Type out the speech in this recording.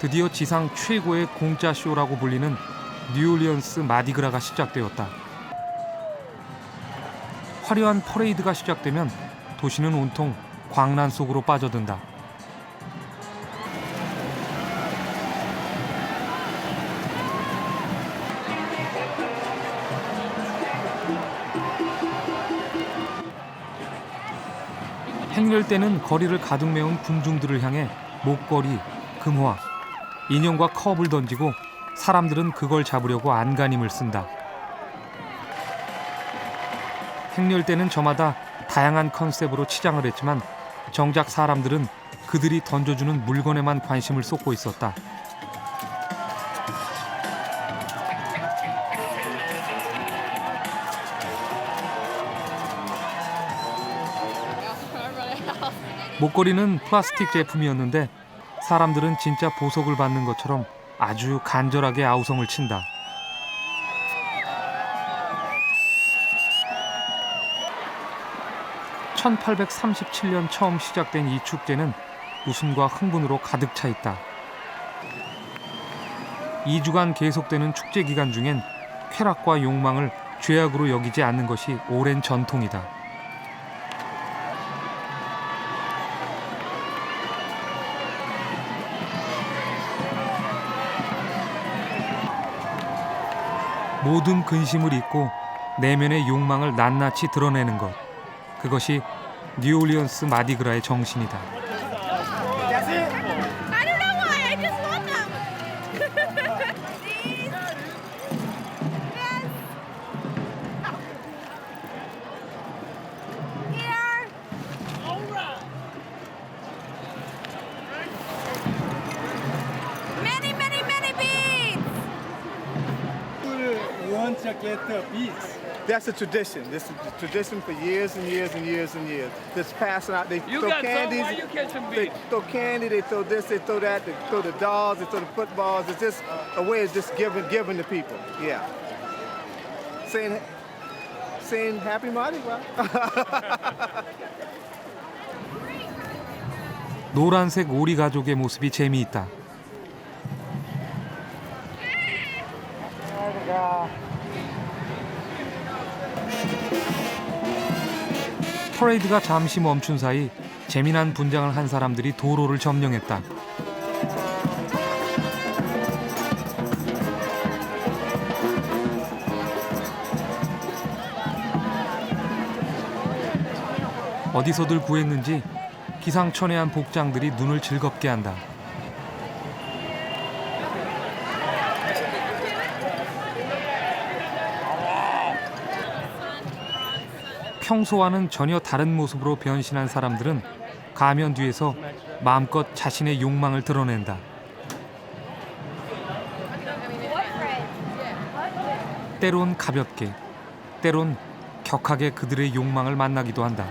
드디어 지상 최고의 공짜 쇼라고 불리는 뉴올리언스 마디그라가 시작되었다. 화려한 퍼레이드가 시작되면 도시는 온통 광란 속으로 빠져든다. 행렬 때는 거리를 가득 메운 군중들을 향해 목걸이, 금화, 인형과 컵을 던지고 사람들은 그걸 잡으려고 안간힘을 쓴다. 행렬 때는 저마다 다양한 컨셉으로 치장을 했지만 정작 사람들은 그들이 던져주는 물건에만 관심을 쏟고 있었다. 목걸이는 플라스틱 제품이었는데 사람들은 진짜 보석을 받는 것처럼 아주 간절하게 아우성을 친다. (1837년) 처음 시작된 이 축제는 웃음과 흥분으로 가득 차 있다. 2주간 계속되는 축제 기간 중엔 쾌락과 욕망을 죄악으로 여기지 않는 것이 오랜 전통이다. 모든 근심을 잊고 내면의 욕망을 낱낱이 드러내는 것. 그것이 뉴올리언스 마디그라의 정신이다. That's a tradition. This is a tradition for years and years and years and years. Just passing out. They You throw got some, candies. why you catching they beats? throw candy. They throw this. They throw that. They throw the dolls. They throw the footballs. It's just a way of just giving, giving to people. Yeah. Saying, saying Happy Mardi Gras. 노란색 오리 가족의 모습이 재미있다. 퍼레이드가 잠시 멈춘 사이 재미난 분장을 한 사람들이 도로를 점령했다. 어디서들 구했는지 기상천외한 복장들이 눈을 즐겁게 한다. 평소와는 전혀 다른 모습으로 변신한 사람들은 가면 뒤에서 마음껏 자신의 욕망을 드러낸다. 때론 가볍게, 때론 격하게 그들의 욕망을 만나기도 한다.